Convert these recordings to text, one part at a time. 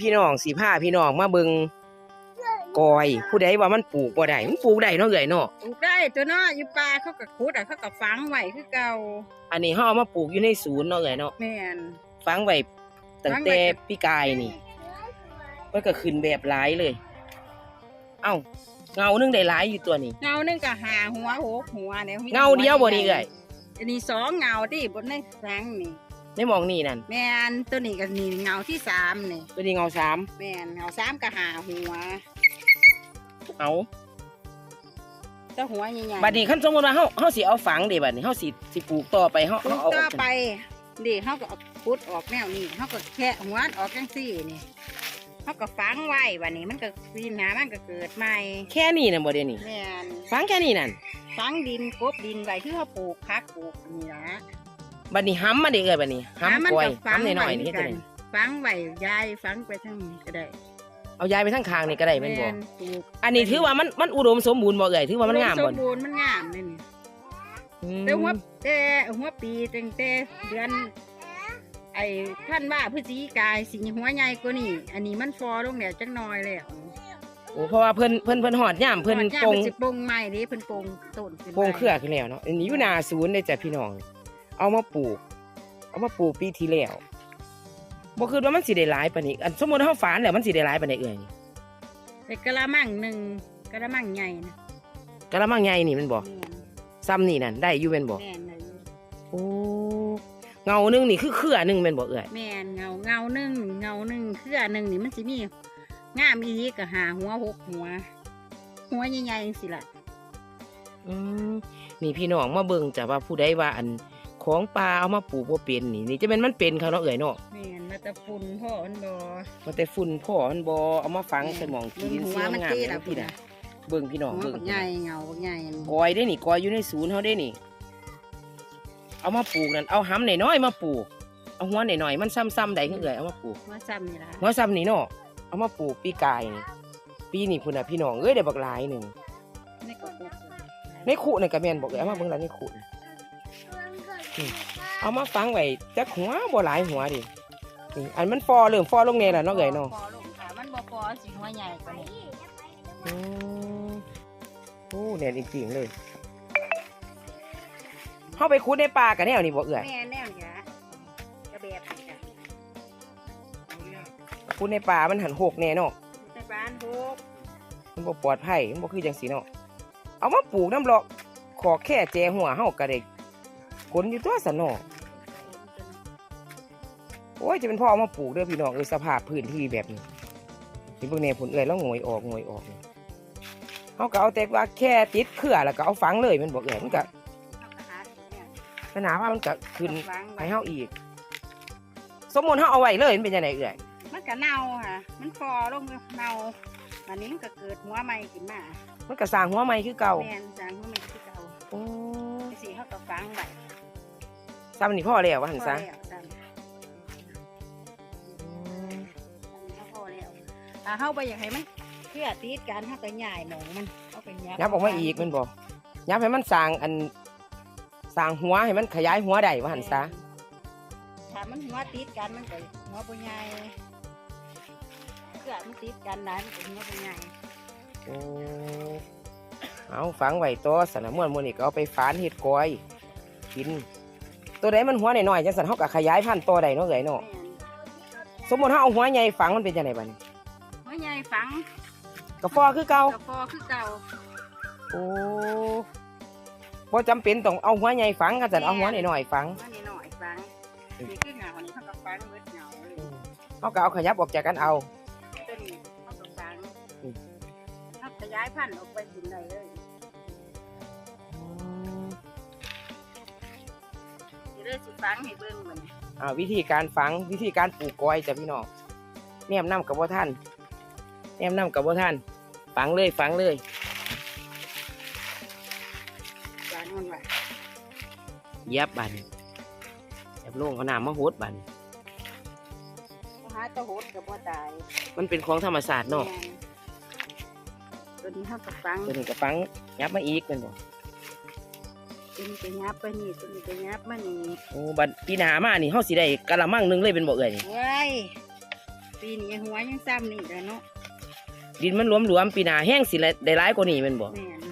พี่น้องสีผ้าพี่น้องมาเบิงกอย ผู้ใดว่ามันปลูกบ่ได้มันปลูกได้เนาะเอ่ยเนาะปลูกได้ตัวเนาะอยู่ป่าเขาก็ขุดอะเขาก็ฝังไว้คือเก่าอันนี้เฮาเอามาปลูกอยู่ในศูนย์เนาะเอ่ยเนาะแม่นฝังไว้ตั้งแต่ปีกายนี่มันก็ขึ้นแบบหลายเลย เอ้าเงานึงได้หลายอยู่ตัวนี้เงาหนึงก็หาหัวหกหัวเนี่ยมีเงาเดียวบ่นี่เอ่ยอันนี้สองเงาที่บนในแสงนี่ ในหมองนี่นั่นแม่นตัวนี้ก็นี่เงาที่สามนี่ตัวนี้เงาสามแม่นเงาสามก็หาหัวเอาเจ้าหัวใหญ่ๆบัดนี้คันสมมุติว่าเฮาเฮาสิเอาฝังเด้บัดนี้เฮาสิสิปลูกต่อไปเฮาปลูเฮากเอาต่อไปดิเขาก็เอาขุดออกแนวนี้เขาก็แค่หัวออกจังซี่นี่เขาก็ฝังไว้วันนี้มันก็ปีหนามันก็เกิดใหม่ แค่นี้น่ะบ่เด้นี่แม่นฝังแค่นี้นั่นฝังดินกบดินไว้คือเขาปลูกพักปลูกนี่ละ บัดนี้ห้ำมาเด้เอ่ยบัดนี้ห้ำกล้วยฝังห้ำน้อยๆไว้นี่กัจังได๋ฝังไว้ยายฝังไปทั้งนี้ก็ได้เอาย้ายไปทางคางนี่ก็ได้แม่นบ่นปลูกอันนี้ถือว่ามันมันอุดมสมบูรณ์บ่เอ่ยถือว่ามันงามสบ่มบูรณ์มันงามเลยนี่อืมแต่หัวแต่หัวปีตั้งแต่เดือน ไอ้ท่านว่าพฤศจิกายสิหัวใหญ่กว่านี่อันนี้มันฟอลงแล้วจังน้อยแล้วโอ้เพราะว่าเพิ่นเพิ่นเพิ่นหอดย่ามเพิ่นก่อย่าปงมัสิปงใหม่เดิเพิ่นปงต้นขึ้นปงเครือขึ้นแล้วเนาะอันนี้อยู่หน้าศูนย์เด้จ้ะพี่น้อง เอามาปลูก เอามาปลูกปีที่แล้วบ่คิดว่ามันสิได้หลายปานนี้อันสมมุติเฮาฝานแล้วมันสิได้หลายปานใดเอ่ยไอ้กะละมังหนึ่งกะละมังใหญ่นะกะละมังใหญ่นี่แมันบ่แม่นซ้ำนี่นั่นได้อยู่แม่นบ่แม่นเลยโอ้เงาหนึงนี่คือเครือหนึงแม่นบ่เอ่ยแม่นเงาเงาหนึ่งเงาหนึ่งเครือหนึ่งนี่มันสิมีงามอีกก็หาหัวหกหัว หัวใหญ่ๆจังสิล่ะอืมนี่พี่น้องมาเบิ่งจ้ะว่าผู้ใดว่าอัน ของปลาเอามาปลูกบ่เป็นนี่นี่จะเป็นมันเป็นเขาเนาะเอ่ยเนาะแม่นมาแตะฝุ่นพ่อมันบ่มันแต่ฝุ่นพ่อมันบ่เอามาฝังใส่หมองกินหัเสีวยมันงามตีๆแล้วพี่น่ะเบิ่งพี่น้องหัวเบิ่งบักใหญ่เงาบักใหญ่กอยได้นี่กอยอยู่ในศูนย์เฮาได้นี่ เอามาปลูกนั่นเอาหำน้อยๆมาปลูก เอาหัวน้อยๆมันซ้ำๆได้คือเอ่ยเอามาปลูกหัวซ้ำนี่ล่ะหัวซ้ำนี่เนาะเอามาปลูกปีกายนี่ปีนี้พุ่นน่ะพี่น้องเอ้ยได้บักหลายหนึงในกระปุกในขุนี่ก็แม่นบอกเอ้ยเอามาเบิ่งแล้วในขุน่ะนี่ เอามาฝังไว้จักหัวบ่หลายหัวดินี่อันมันฟอเริ่มฟอลงแน่แล้วเนาะเอ้ยเนาะพอลงค่ะมันบ่พอสิหัวใหญ่กว่านี้อืมโอ้แน่นจริงๆเลยเฮาไปขุดในป่ากันแนวนี่บ่เอ้ยแม่แน่นี่ล่ะกระแบบนี่จ้ะขุดในป่ามันหันโหกแน่เนาะในบ้านพกมันบ่ปลอดภัยมันบ่คือจังสีเนาะเอามาปลูกน้ำเลาะขอแค่แจหัวเฮาก็ได้ ผลอยู่ตัวสนเนาะโอ้ยจะเป็นพ่อเอามาปลูกเด้อพี่น้องเอ้ยสภาพพื้นที่แบบนี้นี่เบิ่งแน่ผลเอ้ยแล้วงอยออกงอยออกนี่เฮาก็เอาแต่ว่าแค่ติดเครือแล้วก็เอาฝังเลยแมันบ่เอ้ยมันก็เอากระหาเนี่ยปัญหาว่ามันก็ขึ้นวางไว้ให้เฮาอีก สมมุติเฮาเอาไว้เลยมันเป็นจังไดเอ้ยมันก็เน่าค่ะ มันฟอลงเน่าวันนี้มันก็เกิดหัวใหม่ขึ้นมา มันก็สร้างหัวใหม่คือเก่าแม่นจางหัวใหม่คือเก่าโอ้ไอ้สิเขาก็ฟังไว้ ซ้ำนี่พ่อแล้วว่าหั่นซะพอแล้วซ้ำอืมเขาพอแล้วถ้าเขาไปอยากให้มันเพื่อตีดกันเขาก็ย่ายหมองมันเขาไปยับยับออกมาอีกแมันบ่ยับให้มันสร้างอันสร้างหัวให้มันขยายหัวได้ว่าหั่นซะถ้ามันหัวติดกันมันก็หัวปุใหญ่เพื่อมันติดกันได้มันก็หัวปุใหญ่โอ้เอาฝังไว้ตัวสนะม่วนม่วนนี่ก็เอาไปฝานเฮ็ดกอยกิน ตัวใดมันหัวน้อยๆจังซั่นเฮาก็ขยายพันธุ์ต่อได้เนาะเอ้ยเนาะแม่นสมมุติเฮาเอาหัวใหญ่ฝังมันเป็นจังไดบัดนี้หัวใหญ่ฝังก็ฟอคือเก่ากับพอคือเก่าโอ้บ่จำเป็นต้องเอาหัวใหญ่ฝังกันซั่นเอาหัวน้อยๆฝังหัวน้อยๆฝังนี่คือเหงานี่เขาก็ฝังเบิดเหงาเลยเฮาก็เอาขยับออกจากกันเอาตัวนี้เขาก็ฝังอืมเขาขยายพันธุ์ออกไปกินได้เลย เลยสิฝังให้เบิ่งมันอ่าวิธีการฝังวิธีการปลูกกอยจ้ะพี่น้องแนมนํกับบ่ท่านแนมนํกับบ่ท่านฝังเลยฝังเลยจานมันไว้เหย็บบัดนจับลงเอาน้ำมาโหดบัดนเขาหาตะโหดกับบ่ตาย มันเป็นของธรรมศาสตร์เนาะแม่ตัวนี้เขาก็ฝังตัวนี้ก็ฝังยับมาอีกเป็นบ่ ตัวนี้ก็ยับไปนี่ตัวนี้ก็ยับมานี่โอ้บัดปีหน้ามานี่เฮาสิได้กะละมังหนึงเลยเป็นบ่เอ่ยนี่เฮ้ยปีนี้หัวยังซ้ำนี่แหละเนาะดินมันหลวมๆปีหน้าแห้งสิได้ร้ายกว่านี้แมันบ่แม่น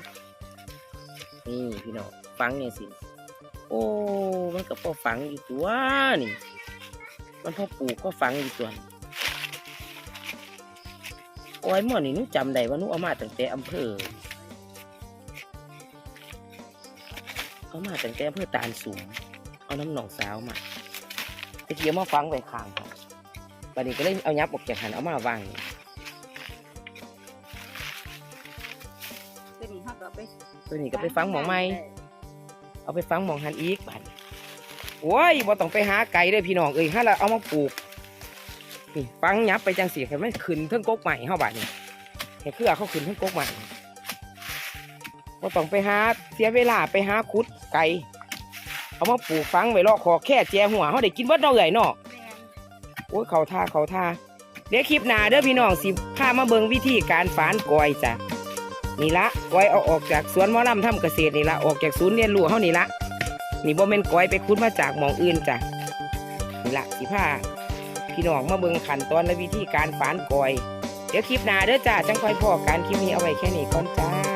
นี่พี่น้องฟังเนี่ยสิโอ้มันก็พอฝังอยู่ตัวนี่ มันพอปลูกก็ฝังอยู่ตัวนี่โอ้ยหมอนี่หนูจำได้ว่าหนูเอามาตั้งแต่อำเภอ เอามาแตั้งแต่อำเภอตาลสูง เอาน้ำหนองสาวมาตะเกียบมาฟังไว้ข้างเขาบัดนี้ก็เลยเอายับออกจากหันเอามาวางนี่ตัวนี้เขาก็เอาไปตัวนี้ก็ไปฟังหมองไม้เอาไปฟังหมองหันอีกบัดโอ้ยบ่ต้องไปหาไก่เด้อพี่น้องเอ้ยฮะละเอามาปลูกนี่ฟังยับไปจังสีให้มันขึ้นเทิงกกใหม่เฮาบัดนี่ให้เครือเขาขึ้นเทิงกกใหม่บ่ต้องไปหาเสียเวลาไปหาขุด ไก่เอามาปลูกฟังไว้รอขอแค่แจหัวเฮาได้กินเบิดเนาะเอ้ยเนาะแม่นโอ้ยเขาท่าเขาท่าเดี๋ยวคลิปหน้าเด้อพี่น้องสิพามาเบิ่งวิธีการฝานกอยจ้ะนี่ละกอยเอาออกจากสวนหมอลำทำเกษตรนี่ละออกจากศูนย์เรียนรู้เฮานี่ละนี่บ่แม่นกอยไปคุดมาจากหมองอื่นจ้ะนี่ละสิพาพี่น้องมาเบิ่งขั้นตอนและวิธีการฝานกอย เดี๋ยวคลิปหน้าเด้อจ้าจังค่อยพอการคลิปนี้เอาไว้แค่นี้ก่อนจ้า